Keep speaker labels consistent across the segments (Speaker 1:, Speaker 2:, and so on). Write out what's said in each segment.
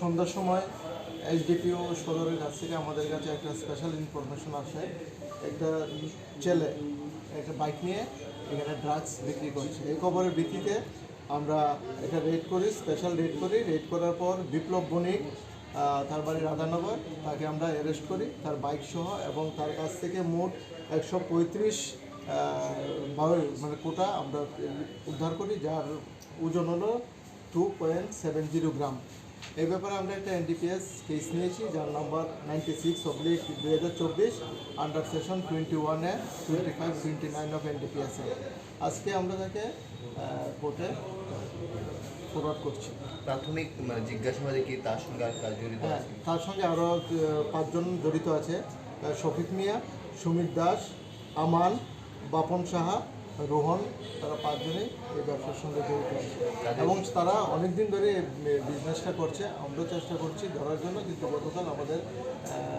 Speaker 1: সন্ধ্যার সময় এইচডিপিও সদরের কাছ থেকে আমাদের কাছে একটা স্পেশাল ইনফরমেশন আসে। একটা ছেলে, একটা বাইক নিয়ে এখানে ড্রাগস বিক্রি করছে। এই খবরের ভিত্তিতে আমরা এটা রেড করি স্পেশাল রেড করি। রেড করার পর বিপ্লব বণিক তার বাড়ি রাধানগর, তাকে আমরা অ্যারেস্ট করি। তার বাইক সহ এবং তার কাছ থেকে মোট একশো পঁয়ত্রিশ মানে কোটা আমরা উদ্ধার করি, যার ওজন হলো two point seven zero gram এই ব্যাপারে আমরা একটা এনডিপিএস কেস নিয়েছি যার নাম্বার নাইনটি সিক্স অব্লিক দুই হাজার চব্বিশ আন্ডার সেশন টোয়েন্টি ওয়ানে twenty five twenty nine of NDPS আজকে আমরা তাকে কোর্টে ফরওয়ার্ড করছি।
Speaker 2: প্রাথমিক মানে জিজ্ঞাসাবাদে কি তার সঙ্গে আর কাজ জড়িত
Speaker 1: হ্যাঁ তার সঙ্গে আরও পাঁচজন জড়িত আছে। শফিক মিয়া সুমিত দাস আমান বাপন সাহা রোহন তারা পাঁচজনেই এই ব্যবসার সঙ্গে জড়িত আছে। এবং তারা অনেক দিন ধরে বিজনেসটা করছে আমরাও চেষ্টা করছি ধরার জন্য কিন্তু গতকাল আমাদের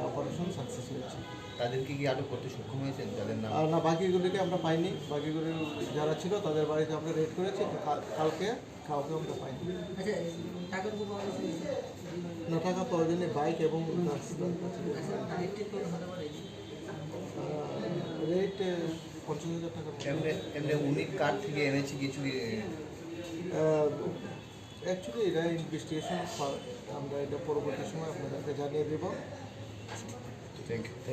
Speaker 1: অপারেশন সাকসেস হয়েছে।
Speaker 2: তাদেরকে কি আটক করতে সক্ষম হয়েছেন? যাদের নাম
Speaker 1: আর না বাকিগুলিকে আমরা পাইনি। বাকিগুলি যারা ছিল তাদের বাড়িতে আমরা রেড করেছি কালকে কাউকে আমরা পাইনি।
Speaker 3: আচ্ছা
Speaker 1: না টাকা প্রয়োজনে বাইক এবং
Speaker 3: পারে।
Speaker 1: রেট পঞ্চাশ হাজার
Speaker 2: এমনি এমনি উনি কার থেকে এনেছি কিছু
Speaker 1: অ্যাকচুয়ালি এটা ইনভেস্টিগেশন আমরা এটা পরবর্তী সময় আপনাদেরকে জানিয়ে দেবো।
Speaker 2: Thank you